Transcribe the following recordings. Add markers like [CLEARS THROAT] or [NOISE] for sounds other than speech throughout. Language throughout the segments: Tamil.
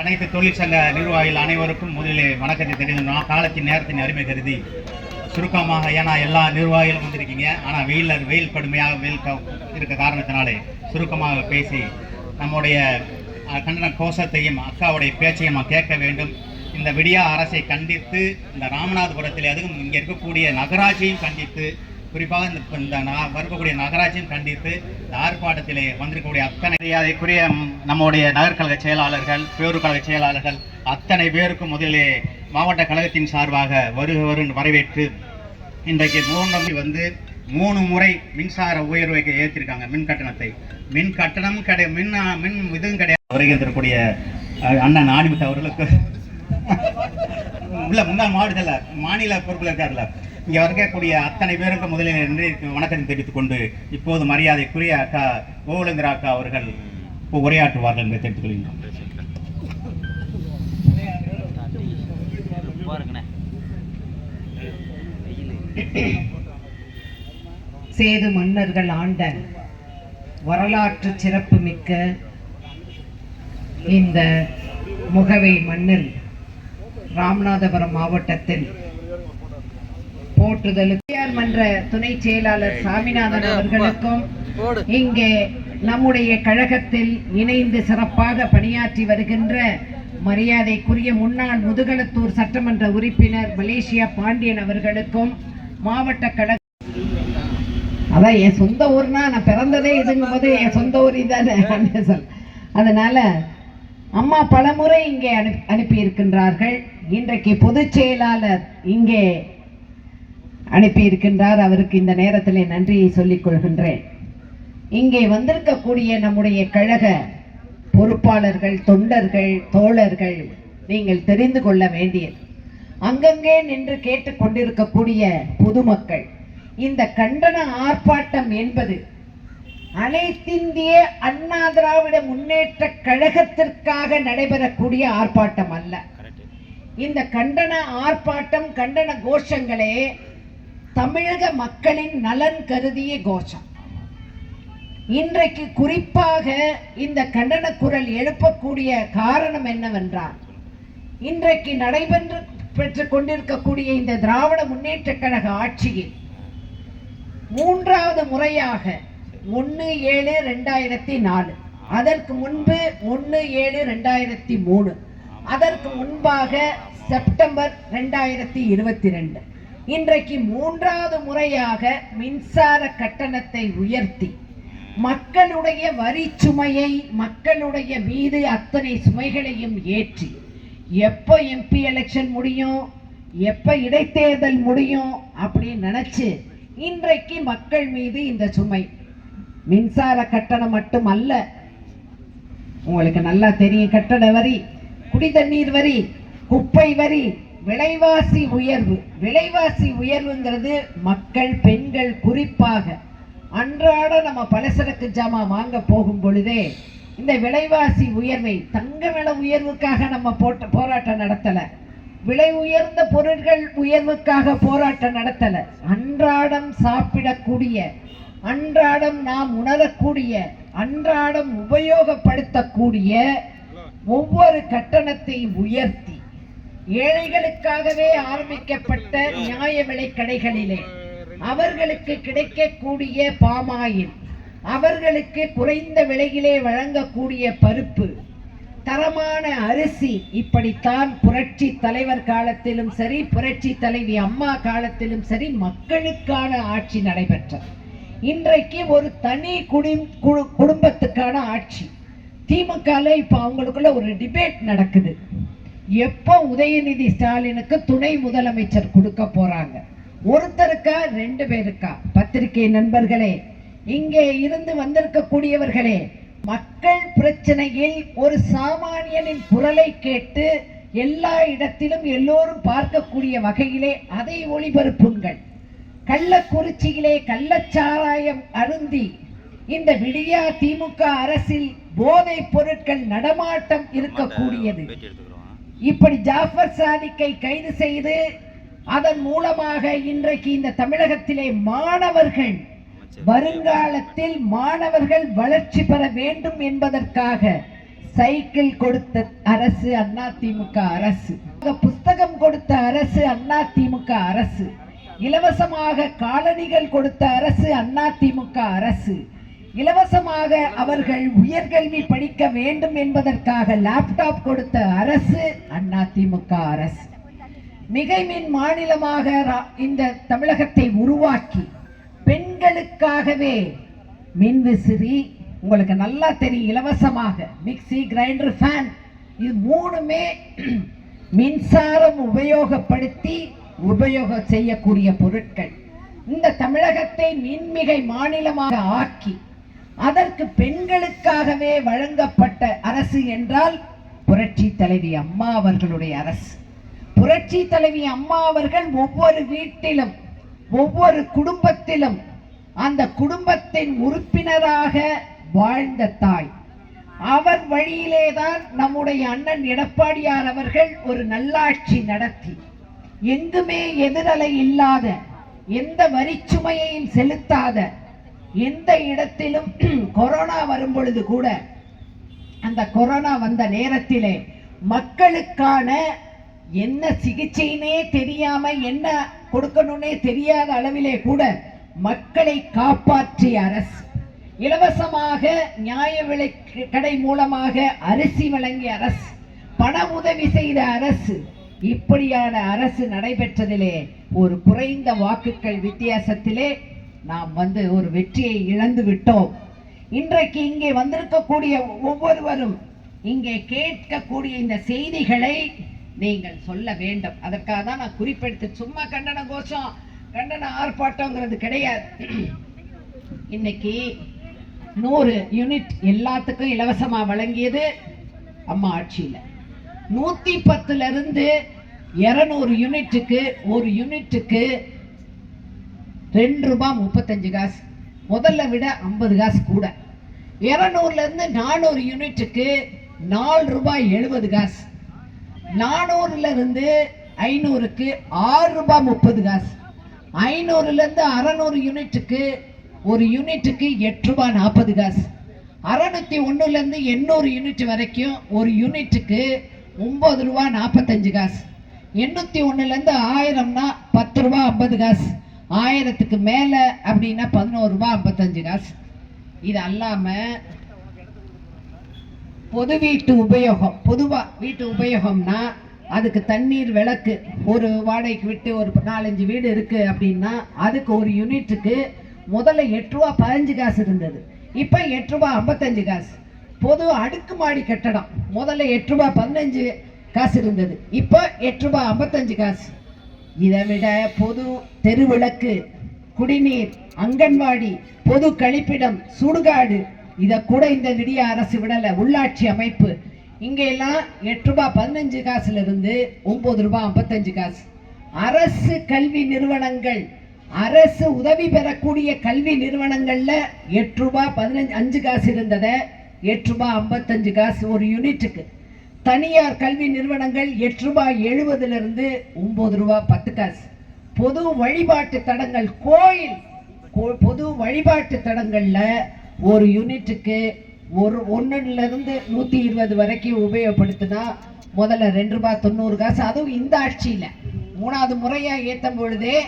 அனைத்து தொழிற்சங்க நிர்வாகிகள் அனைவருக்கும் முதலிலே வணக்கத்தை தெரிவிக்கணும் காலத்தின் நேரத்தின் அருமை கருதி சுருக்கமாக ஏன்னா எல்லா நிர்வாகிகளும் வந்திருக்கீங்க. ஆனால் வெயில் வெயில் கடுமையாக வெயில் இருக்க காரணத்தினாலே சுருக்கமாக பேசி நம்முடைய கண்டன கோஷத்தையும் அக்காவுடைய பேச்சையும் நாம் கேட்க வேண்டும். இந்த விடியா அரசை கண்டித்து இந்த ராமநாதபுரத்தில் அதுவும் இங்கே இருக்கக்கூடிய நகராட்சியும் கண்டித்து குறிப்பாக இந்த இந்த வரக்கூடிய நகராட்சியும் கண்டித்து இந்த ஆர்ப்பாட்டத்திலே வந்திருக்கக்கூடிய அத்தனை மரியாதைக்குரிய நம்முடைய நகர்கழக செயலாளர்கள் பேரூர் கழக செயலாளர்கள் அத்தனை பேருக்கும் முதலிலே மாவட்ட கழகத்தின் சார்பாக வருக வருன்னு வரவேற்று இன்றைக்கு மூன்று வந்து மூணு முறை மின்சார உயர்வை ஏற்றிருக்காங்க மின் கட்டணத்தை. மின் கட்டணம் கிடையாது மின் மின் இதுவும் கிடையாது. வருகின்றக்கூடிய அண்ணன் ஆணிமுத்து அவர்களுக்கு. உள்ள முன்னாள் மாவட்டத்தில் மாநில பொறுப்பில் இருக்கார்ல. இங்கே வரக்கூடிய அத்தனை பேருக்கு முதலில் நன்றி வணக்கத்தை தெரிவித்துக் கொண்டு இப்போது மரியாதைக்குரிய அக்கா கோவிலங்கர் அக்கா அவர்கள் உரையாற்றுவார்கள் என்று தெரிவித்துக் கொள்கின்றோம் சேது மன்னர்கள் ஆண்ட வரலாற்று சிறப்புமிக்க இந்த முகவை மண்ணில் ராமநாதபுரம் மாவட்டத்தில் போற்றுதலுக்கு மன்ற துணை செயலாளர் சாமிநாதன் அவர்களுக்கும் இங்கே நம்முடைய கழகத்தில் இணைந்து சிறப்பாக பணியாற்றி வருகின்ற மரியாதைக்குரிய முன்னாள் முதுகளத்தூர் சட்டமன்ற உறுப்பினர் மலேசியா பாண்டியன் அவர்களுக்கும் மாவட்ட கழக அதான் என் சொந்த ஊர்னா நான் பிறந்ததே இதுங்கும் போது என் சொந்த ஊர் இதானே சொல். அதனால அம்மா பலமுறை இங்கே அனுப்பி அனுப்பி இருக்கின்றார்கள் இன்றைக்கு பொதுச் செயலாளர் இங்கே அனுப்பி இருக்கின்றார் அவருக்கு இந்த நேரத்தில் நன்றியை சொல்லிக் கொள்கின்றேன். இங்கே வந்திருக்கக்கூடிய நம்முடைய கழக பொறுப்பாளர்கள் தொண்டர்கள் தோழர்கள் நீங்கள் தெரிந்து கொள்ள வேண்டியது. அங்கங்கே நின்று கேட்டுக்கொண்டிருக்கக்கூடிய பொதுமக்கள் இந்த கண்டன ஆர்ப்பாட்டம் என்பது அனைத்திந்திய அண்ணா திராவிட முன்னேற்ற கழகத்திற்காக நடைபெறக்கூடிய ஆர்ப்பாட்டம் அல்ல. இந்த கண்டன ஆர்ப்பாட்டம் கண்டன கோஷங்களே தமிழக மக்களின் நலன் கருதிய கோஷம். இன்றைக்கு குறிப்பாக இந்த கண்டன குரல் எழுப்பக்கூடிய காரணம் என்னவென்றால் இன்றைக்கு நடைபெற்று பெற்றுக் கொண்டிருக்கக்கூடிய இந்த திராவிட முன்னேற்ற கழக ஆட்சியில் மூன்றாவது முறையாக ஒன்று ஏழு ரெண்டாயிரத்தி நாலு அதற்கு முன்பு ஒன்று ஏழு ரெண்டாயிரத்தி மூணு அதற்கு முன்பாக செப்டம்பர் ரெண்டாயிரத்தி இருபத்தி ரெண்டு. இன்றைக்கு மூன்றாவது முறையாக மின்சார கட்டணத்தை உயர்த்தி மக்களுடைய வரி சுமையை மக்களுடைய மீது அத்தனை சுமைகளையும் ஏற்றி எப்போ எம்பி எலெக்ஷன் முடியும் எப்போ இடைத்தேர்தல் முடியும் அப்படின்னு நினச்சி இன்றைக்கு மக்கள் மீது இந்த சுமை. மின்சார கட்டணம் மட்டும் அல்ல உங்களுக்கு நல்லா தெரியும் கட்டண வரி குடி தண்ணீர் வரி குப்பை வரி விலைவாசி உயர்வு. விலைவாசி உயர்வுங்கிறது மக்கள் பெண்கள் குறிப்பாக. அன்றாட நம்ம பலசரக்கு ஜாமான் வாங்க போகும் பொழுதே இந்த விலைவாசி உயர்வை தங்க விலை உயர்வுக்காக நம்ம போட்ட போராட்டம் நடத்தலை. விலை உயர்ந்த பொருட்கள் உயர்வுக்காக போராட்டம் நடத்தலை. அன்றாடம் சாப்பிடக்கூடிய அன்றாடம் நாம் உணரக்கூடிய அன்றாடம் உபயோகப்படுத்தக்கூடிய ஒவ்வொரு கட்டணத்தையும் உயர்த்தி ஏழைகளுக்காகவே ஆரம்பிக்கப்பட்ட நியாய விலை கடைகளிலே அவர்களுக்கு கிடைக்கக்கூடிய பாமாயில் அவர்களுக்கு குறைந்த விலையிலே வழங்கக்கூடிய பருப்பு தரமான அரிசி இப்படித்தான் புரட்சி தலைவர் காலத்திலும் சரி புரட்சி தலைவி அம்மா காலத்திலும் சரி மக்களுக்கான ஆட்சி நடைபெற்றது. இன்றைக்கு ஒரு தனி குடி குடும்பத்துக்கான ஆட்சி. திமுகல இப்ப அவங்களுக்குள்ள ஒரு டிபேட் நடக்குது. எப்போ உதயநிதி ஸ்டாலினுக்கு துணை முதலமைச்சர் கொடுக்க போறாங்க? ஒருத்தருக்கா ரெண்டு பேருக்கா? பத்திரிகை நண்பர்களே இங்கே இருந்து வந்திருக்கக்கூடியவர்களே மக்கள் பிரச்சனையில் ஒரு சாமானியனின் குரலை கேட்டு எல்லா இடத்திலும் எல்லோரும் பார்க்கக்கூடிய வகையிலே அதை ஒளிபரப்புங்கள். கள்ளக்குறிச்சியிலே கள்ளச்சாராயம் அருந்தி இந்த விடியா திமுக அரசில் போதைப் பொருட்கள் நடமாட்டம் இருக்கக்கூடியது. இப்படி ஜாஃபர் சாதிக்கை கைது செய்து அதன் மூலமாக இன்றைக்கு இந்த தமிழகத்திலே மாணவர்கள் வருங்காலத்தில் மாணவர்கள் வளர்ச்சி பெற வேண்டும் என்பதற்காக சைக்கிள் கொடுத்த அரசு அண்ணா திமுக அரசு. புஸ்தகம் கொடுத்த அரசு அண்ணா திமுக அரசு. இலவசமாக காலணிகள் கொடுத்த அரசு அண்ணா திமுக அரசு. இலவசமாக அவர்கள் உயர்கல்வி படிக்க வேண்டும் என்பதற்காக லேப்டாப் கொடுத்த அரசு அண்ணா திமுக அரசு. மிகைமின் மாநிலமாக ரா- இந்த தமிழகத்தை உருவாக்கி பெண்களுக்காகவே மின்விசிறி உங்களுக்கு நல்லா தெரியும் இலவசமாக மிக்ஸி கிரைண்டர் ஃபேன் இது மூணுமே [CLEARS THROAT] மின்சாரம் உபயோகப்படுத்தி உபயோகம் செய்யக்கூடிய பொருட்கள். இந்த தமிழகத்தை மின்மிகை மாநிலமாக ஆக்கி அதற்கு பெண்களுக்காகவே வழங்கப்பட்ட அரசு என்றால் புரட்சி தலைவி அம்மா அவர்களுடைய அரசு. புரட்சி தலைவி அம்மா அவர்கள் ஒவ்வொரு வீட்டிலும் ஒவ்வொரு குடும்பத்திலும் அந்த குடும்பத்தின் உறுப்பினராக வாழ்ந்த தாய். அவர் வழியிலேதான் நம்முடைய அண்ணன் எடப்பாடியார் அவர்கள் ஒரு நல்லாட்சி நடத்தி. எங்குமே எதிரலை இல்லாத எந்த வரிச்சுமையையும் செலுத்தாத எந்த இடத்திலும் [CLEARS THROAT] கொரோனா வரும் பொழுது கூட அந்த கொரோனா வந்த நேரத்திலே மக்களுக்கான என்ன சிகிச்சைனே தெரியாம என்ன கொடுக்கணும்னே தெரியாத அளவிலே கூட மக்களை காப்பாற்றிய அரசு இலவசமாக நியாய விலை கடை மூலமாக அரிசி வழங்கிய அரசு பண உதவி செய்த அரசு இப்படியான அரசு நடைபெற்றதிலே ஒரு குறைந்த வாக்குகள் வித்தியாசத்திலே நாம் வந்து ஒரு வெற்றியை இழந்து விட்டோம். இன்றைக்கு இங்கே வந்திருக்கக்கூடிய ஒவ்வொருவரும் இங்கே கேட்கக்கூடிய இந்த செய்திகளை நீங்கள் சொல்ல வேண்டும். அதற்காக தான் நான் குறிப்பெடுத்து சும்மா கண்டன கோஷம் கண்டன ஆர்ப்பாட்டங்கிறது கிடையாது. இன்னைக்கு நூறு யூனிட் எல்லாத்துக்கும் இலவசமாக வழங்கியது அம்மா ஆட்சியில. நூற்றி பத்துலேருந்து இரநூறு இருநூறு யூனிட்டுக்கு ஒரு யூனிட்டுக்கு ரெண்டு ரூபாய் முப்பத்தஞ்சு காசு. முதல்ல விட ஐம்பது காசு கூட. இரநூறுலேருந்து நானூறு யூனிட்டுக்கு நாலு ரூபாய் எழுபது காசு. நானூறுலேருந்து ஐநூறுக்கு ஆறு ரூபாய் முப்பது காசு. ஐநூறுலேருந்து அறநூறு யூனிட்டுக்கு ஒரு யூனிட்டுக்கு எட்டு ரூபாய் நாற்பது காசு. அறநூற்றி ஒன்றுலேருந்து எண்ணூறு யூனிட் வரைக்கும் ஒரு யூனிட்டுக்கு ஒம்பது ரூபா நாற்பத்தஞ்சு காசு. எண்ணூற்றி ஒன்றுலேருந்து ஆயிரம்னா பத்து ரூபா ஐம்பது காசு. ஆயிரத்துக்கு மேலே அப்படின்னா பதினோரு ரூபா ஐம்பத்தஞ்சு காசு. இது அல்லாமல் பொது வீட்டு உபயோகம் பொதுவாக வீட்டு உபயோகம்னா அதுக்கு தண்ணீர் விளக்கு ஒரு வாடகைக்கு விட்டு ஒரு நாலஞ்சு வீடு இருக்குது அப்படின்னா அதுக்கு ஒரு யூனிட்டுக்கு முதல்ல எட்டு ரூபா பதினஞ்சு காசு இருந்தது. இப்போ எட்டு ரூபா ஐம்பத்தஞ்சு காசு. பொது அடுக்குமாடி கட்டடம் முதல்ல எட்டு ரூபா பதினஞ்சு காசு இருந்தது. இப்போ எட்டு ரூபா ஐம்பத்தஞ்சு காசு. இதை விட பொது தெருவிளக்கு குடிநீர் அங்கன்வாடி பொது கழிப்பிடம் சுடுகாடு இதை கூட இந்த விடிய அரசு விடலை உள்ளாட்சி அமைப்பு. இங்கெல்லாம் எட்டு ரூபாய் பதினஞ்சு காசுல இருந்து ஒன்பது ரூபாய் ஐம்பத்தஞ்சு காசு. அரசு கல்வி நிறுவனங்கள் அரசு உதவி பெறக்கூடிய கல்வி நிறுவனங்கள்ல எட்டு ரூபாய் பதினஞ்சு அஞ்சு காசு இருந்ததை எட்டு ரூபாய் ஐம்பத்தஞ்சு காசு ஒரு யூனிட்டுக்கு. தனியார் கல்வி நிறுவனங்கள் எட்டு ரூபாய் எழுபதுலேருந்து இருந்து ஒன்பது ரூபாய் பத்து காசு. பொது வழிபாட்டு தடங்கள் கோயில் கோ- பொது வழிபாட்டு தடங்கள்ல ஒரு யூனிட்டுக்கு ஒரு ஒன்றுலேருந்து நூற்றி நூத்தி இருபது வரைக்கும் உபயோகப்படுத்தினா முதல்ல ரெண்டு ரூபாய் தொண்ணூறு காசு. அதுவும் இந்த ஆட்சியில. மூணாவது முறையா ஏற்றும் பொழுதே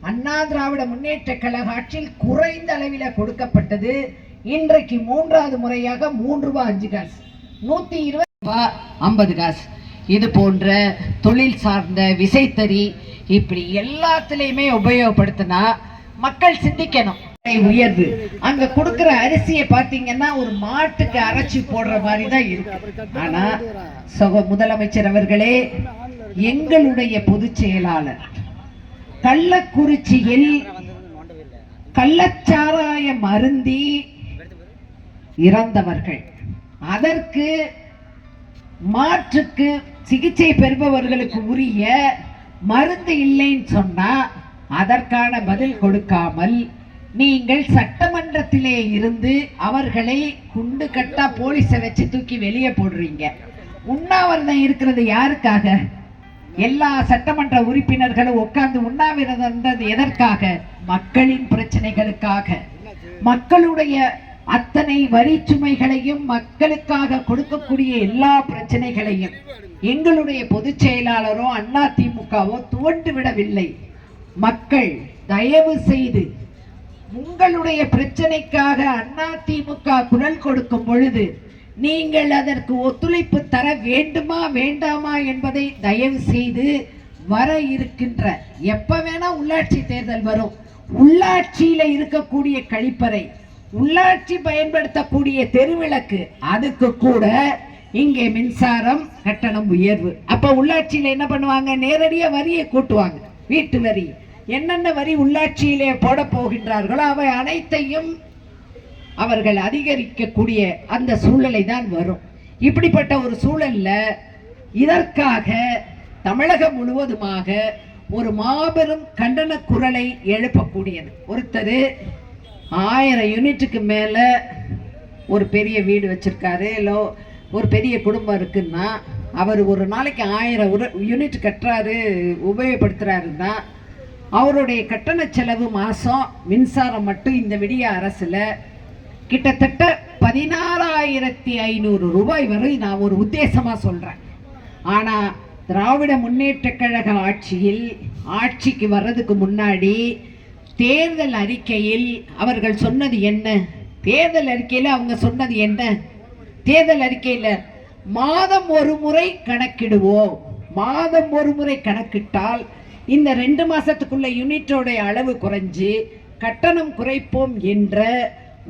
அண்ணா திராவிட முன்னேற்ற கழக ஆட்சியில் குறைந்த அளவில கொடுக்கப்பட்டது. இன்றைக்கு மூன்றாவது முறையாக மூன்று ரூபாய் அஞ்சு காசு. நூத்தி இருபது ஐம்பது காசு. இது போன்ற தொழில் சார்ந்த விசைத்தறி இப்படி எல்லாத்துலயுமே உபயோகப்படுத்தினா மக்கள் சிந்திக்கணும். உயர்வு. அங்க கொடுக்கிற அரிசியை பாத்தீங்கன்னா ஒரு மாட்டுக்கு அரைச்சி போடுற மாதிரி தான் இருக்கு. ஆனா சக முதலமைச்சர் அவர்களே எங்களுடைய பொதுச் செயலாளர் கள்ளக்குறிச்சியில் கள்ளச்சாராயம் அருந்தி இறந்தவர்கள். அதற்கு மாற்றுக்கு சிகிச்சை பெறுபவர்களுக்கு உரிய மருந்து இல்லைன்னு சொன்னால் அதற்கான பதில் கொடுக்காமல் நீங்கள் சட்டமன்றத்திலே இருந்து அவர்களை குண்டு கட்டா போலீஸை வச்சு தூக்கி வெளியே போடுறீங்க. உண்ணாவிரதம் இருக்கிறது யாருக்காக? எல்லா சட்டமன்ற உறுப்பினர்களும் உட்கார்ந்து உண்ணாவிரதம் எதற்காக? மக்களின் பிரச்சனைகளுக்காக. மக்களுடைய அத்தனை வரி சுமைகளையும் மக்களுக்காக கொடுக்கக்கூடிய எல்லா பிரச்சனைகளையும் எங்களுடைய பொதுச் செயலாளரோ அண்ணா திமுகவோ துவண்டு விடவில்லை. மக்கள் தயவு செய்து உங்களுடைய பிரச்சனைக்காக அண்ணா திமுக குரல் கொடுக்கும் பொழுது நீங்கள் அதற்கு ஒத்துழைப்பு தர வேண்டுமா வேண்டாமா என்பதை தயவு செய்து வர இருக்கின்ற எப்ப வேணா உள்ளாட்சி தேர்தல் வரும் உள்ளாட்சியில இருக்கக்கூடிய கழிப்பறை உள்ளாட்சி பயன்படுத்தக்கூடிய தெருவிளக்கு அதுக்கு கூட இங்கே மின்சாரம் கட்டணம் உயர்வு. அப்ப உள்ளாட்சியில என்ன பண்ணுவாங்க? நேரடியாக வரியை கூட்டுவாங்க. வீட்டு வரி. என்னென்ன வரி உள்ளாட்சியிலே போட போகின்றார்களோ அவை அனைத்தையும் அவர்கள் அதிகரிக்கக்கூடிய அந்த சூழலை தான் வரும். இப்படிப்பட்ட ஒரு சூழல்ல இதற்காக தமிழகம் முழுவதுமாக ஒரு மாபெரும் கண்டன குரலை எழுப்பக்கூடியது. ஒருத்தர் ஆயிரம் யூனிட்டுக்கு மேலே ஒரு பெரிய வீடு வச்சுருக்காரு. இல்லை ஒரு பெரிய குடும்பம் இருக்குன்னா அவர் ஒரு நாளைக்கு ஆயிரம் உர- யூனிட் கட்டுறாரு உபயோகப்படுத்துறாருன்னா அவருடைய கட்டண செலவு மாதம் மின்சாரம் மட்டும் இந்த விடிய அரசில் கிட்டத்தட்ட பதினாறாயிரத்தி ஐநூறு ரூபாய் வரை நான் ஒரு உத்தேசமாக சொல்கிறேன் ஆனால் திராவிட முன்னேற்ற கழக ஆட்சியில் ஆட்சிக்கு வர்றதுக்கு முன்னாடி தேர்தல் அறிக்கையில் அவர்கள் சொன்னது என்ன? தேர்தல் அறிக்கையில் அவங்க சொன்னது என்ன? தேர்தல் அறிக்கையில் மாதம் ஒரு முறை கணக்கிடுவோம். மாதம் ஒரு முறை கணக்கிட்டால் இந்த ரெண்டு மாதத்துக்குள்ள யூனிட்டோடைய அளவு குறைஞ்சு கட்டணம் குறைப்போம் என்ற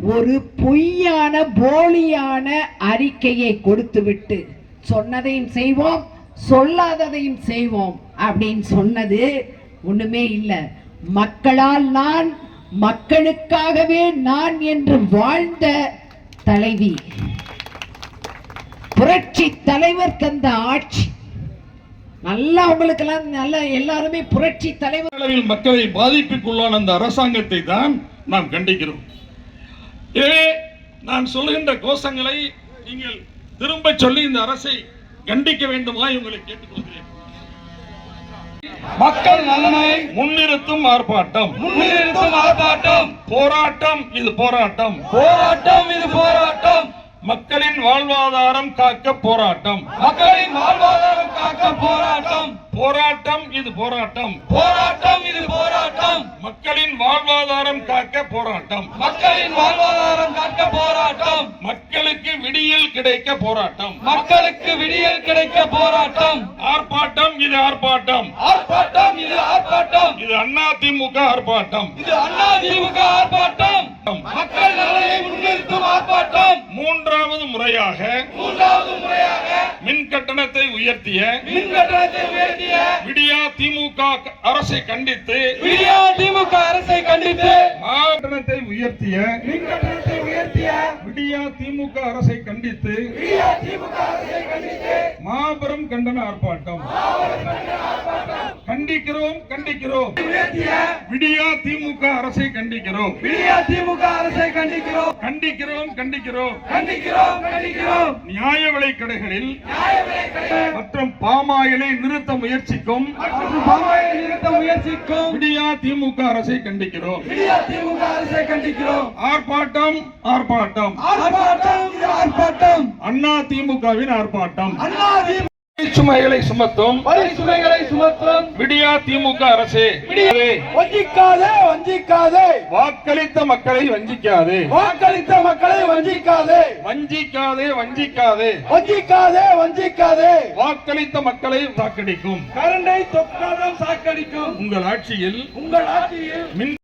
ஒரு பொய்யான போலியான அறிக்கையை கொடுத்துவிட்டு சொன்னதையும் செய்வோம் சொல்லாததையும் செய்வோம் அப்படின்னு சொன்னது ஒன்றுமே இல்லை. மக்களால் நான் மக்களுக்காகவே நான் என்று வாழ்ந்த தலைவி. புரட்சி தலைவர் தந்த ஆட்சி. நல்லா உங்களுக்கெல்லாம் நல்ல எல்லாருமே புரட்சி தலைவர். அளவில் மக்களை பாதிப்புக்குள்ளான அந்த அரசாங்கத்தை தான் நாம் கண்டிக்கிறோம். எனவே நான் சொல்லுகின்ற கோஷங்களை நீங்கள் திரும்ப சொல்லி இந்த அரசை கண்டிக்க வேண்டுமாய் உங்களை கேட்டுக்கொள்கிறேன். மக்கள் நலனை முன்னிறுத்தும் ஆர்ப்பாட்டம். முன்னிறுத்தும் ஆர்ப்பாட்டம். போராட்டம் இது போராட்டம். போராட்டம் இது போராட்டம். மக்களின் வாழ்வாதாரம் காக்க போராட்டம். மக்களின் வாழ்வாதாரம் காக்க போராட்டம். போராட்டம் இது போராட்டம். போராட்டம் இது போராட்டம். மக்களின் வாழ்வாதாரம் காக்க போராட்டம். மக்களின் வாழ்வாதாரம் காக்க போராட்டம். மக்களுக்கு விடியல் கிடைக்க போராட்டம். மக்களுக்கு விடியல் கிடைக்க போராட்டம். ஆர்ப்பாட்டம் இது ஆர்ப்பாட்டம். ஆர்ப்பாட்டம் இது ஆர்ப்பாட்டம். இது அண்ணா திமுக ஆர்ப்பாட்டம். இது அண்ணா திமுக ஆர்ப்பாட்டம். மக்கள் நலனை முன்னிறுத்தும் ஆர்ப்பாட்டம். மூன்றாவது முறையாக மின் கட்டணத்தை உயர்த்திய விடியா திமுக அரசை கண்டித்து விடியா திமுக அரசை கண்டித்து கட்டணத்தை உயர்த்திய மின் கட்டணத்தை உயர்த்திய விடியா திமுக அரசை கண்டித்து விடியா திமுக அரசை கண்டித்து மாபெரும் கண்டன ஆர்ப்பாட்டம். கண்டிக்கிறோம் கண்டிக்கிறோம். விடியா திமுக அரசை கண்டிக்கிறோம். விடியா திமுக அரசை கண்டிக்கிறோம் கண்டிக்கிறோம். கண்டிக்கிறோம் கண்டிக்கிறோம் கண்டிக்கிறோம் நியாய விலைக் கடைகளில் மற்றும் பாமாயிலை நிறுத்த முயற்சிக்கும் நிறுத்த முயற்சிக்கும் விடியா திமுக அரசை கண்டிக்கிறோம் விடியா திமுக அரசை கண்டிக்கிறோம். ஆர்ப்பாட்டம் ஆர்ப்பாட்டம். ஆர்ப்பாட்டம் ஆர்ப்பாட்டம். அண்ணா திமுகவின் ஆர்ப்பாட்டம். அண்ணா திமுக சுமைகளை சுமத்தும். சுமைகளை சுமத்தும். விடியா திமுக அரசே. வஞ்சிக்காதே வஞ்சிக்காதே. வாக்களித்த மக்களை வஞ்சிக்காதே. வாக்களித்த மக்களை வஞ்சிக்காதே. வஞ்சிக்காதே வஞ்சிக்காதே. வஞ்சிக்காதே வஞ்சிக்காதே. வாக்களித்த மக்களை வாக்களிக்கும் கரண்டை தொக்காதம் சாக்கடிக்கும். உங்கள் ஆட்சியில் உங்கள் ஆட்சியில் மின்